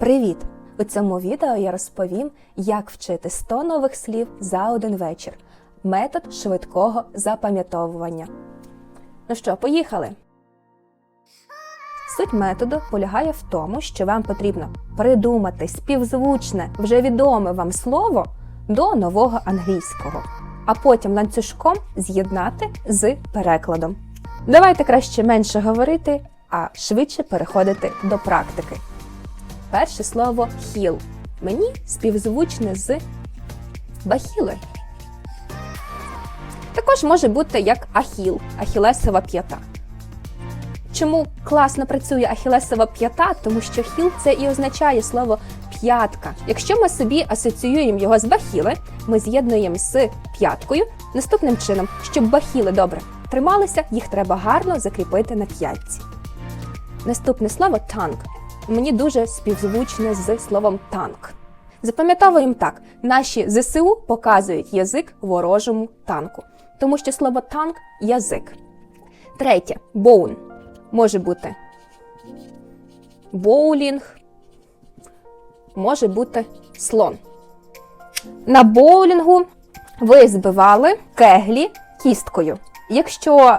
Привіт! У цьому відео я розповім, як вчити 100 нових слів за один вечір. Метод швидкого запам'ятовування. Ну що, поїхали? Суть методу полягає в тому, що вам потрібно придумати співзвучне, вже відоме вам слово до нового англійського, а потім ланцюжком з'єднати з перекладом. Давайте краще менше говорити, а швидше переходити до практики. Перше слово хіл. Мені співзвучне з бахіли. Також може бути як ахіл, ахілесова п'ята. Чому класно працює ахілесова п'ята? Тому що хіл це і означає слово п'ятка. Якщо ми собі асоціюємо його з бахіли, ми з'єднуємо з п'яткою наступним чином, щоб бахіли добре трималися, їх треба гарно закріпити на п'ятці. Наступне слово танк. Мені дуже співзвучне з словом танк. Запам'ятовуємо так: наші ЗСУ показують язик ворожому танку, тому що слово танк язик. Третє боун може бути боулінг, може бути слон. На боулінгу ви збивали кеглі кісткою. Якщо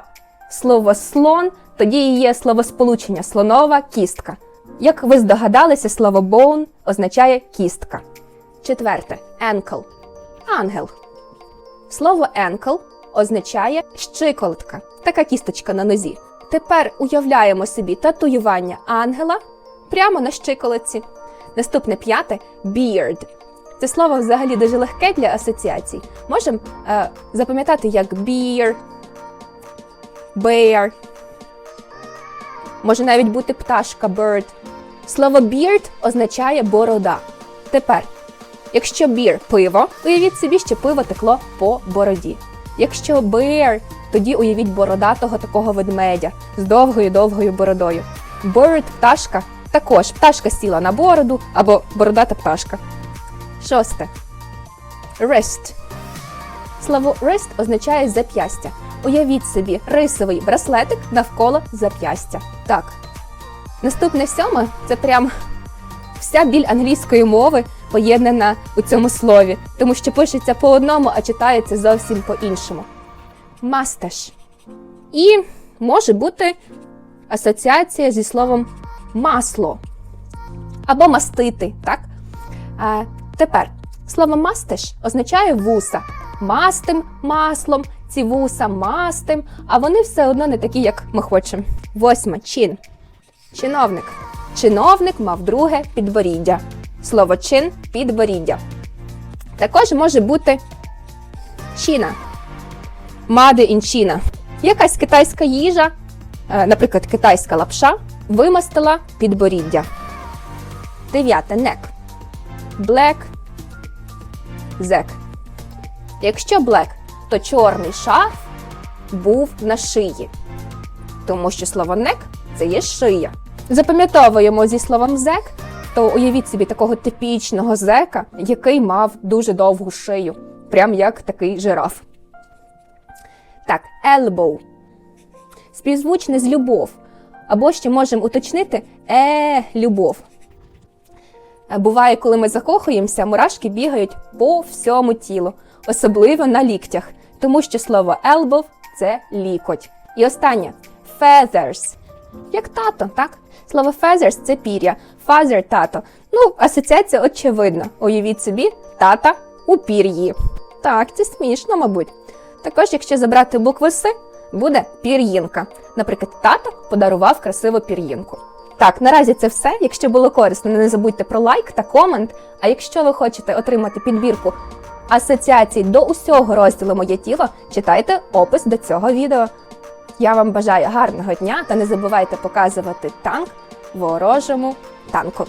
слово слон, тоді є словосполучення слонова кістка. Як ви здогадалися, слово bone означає кістка. Четверте ankle – ангел. Слово ankle означає щиколотка, така кісточка на нозі. Тепер уявляємо собі татуювання ангела прямо на щиколотці. Наступне п'яте beard. Це слово взагалі дуже легке для асоціацій. Можемо е, запам'ятати як beer, bear. Може навіть бути пташка bird. Слово beard означає борода. Тепер, якщо beer – пиво, уявіть собі, що пиво текло по бороді. Якщо bear, тоді уявіть бородатого такого ведмедя з довгою-довгою бородою. Bird – пташка, також пташка сіла на бороду або бородата пташка. Шосте. Wrist. Слово wrist означає зап'ястя. Уявіть собі рисовий браслетик навколо зап'ястя. Так. Наступне сьоме це прям вся біль англійської мови поєднана у цьому слові, тому що пишеться по одному, а читається зовсім по-іншому. Мастеш. І може бути асоціація зі словом масло або мастити, так? А, тепер слово мастиш означає вуса. Мастим маслом, ці вуса мастим, а вони все одно не такі, як ми хочемо. Восьме чин. Чиновник. Чиновник мав друге підборіддя. Слово чин підборіддя. Також може бути чіна. Мади інчіна. Якась китайська їжа, е, наприклад, китайська лапша, вимастила підборіддя. Дев'яте нек. Блек. Зек. Якщо блек, то чорний шарф був на шиї. Тому що слово нек це є шия. Запам'ятовуємо зі словом зек, то уявіть собі такого типічного зека, який мав дуже довгу шию, прям як такий жираф. Так, elbow. Співзвучне з любов. Або ще можемо уточнити е, любов. Буває, коли ми закохуємося, мурашки бігають по всьому тілу, особливо на ліктях, тому що слово elbow – це лікоть. І останнє feathers. Як тато, так? Слово feathers – це пір'я, father – тато. Ну, асоціація очевидна. Уявіть собі, тата у пір'ї. Так, це смішно, мабуть. Також, якщо забрати букву С, буде пір'їнка. Наприклад, тато подарував красиву пір'їнку. Так, наразі це все. Якщо було корисно, не забудьте про лайк та комент. А якщо ви хочете отримати підбірку асоціацій до усього розділу Моє тіло, читайте опис до цього відео. Я вам бажаю гарного дня та не забувайте показувати танк ворожому танку.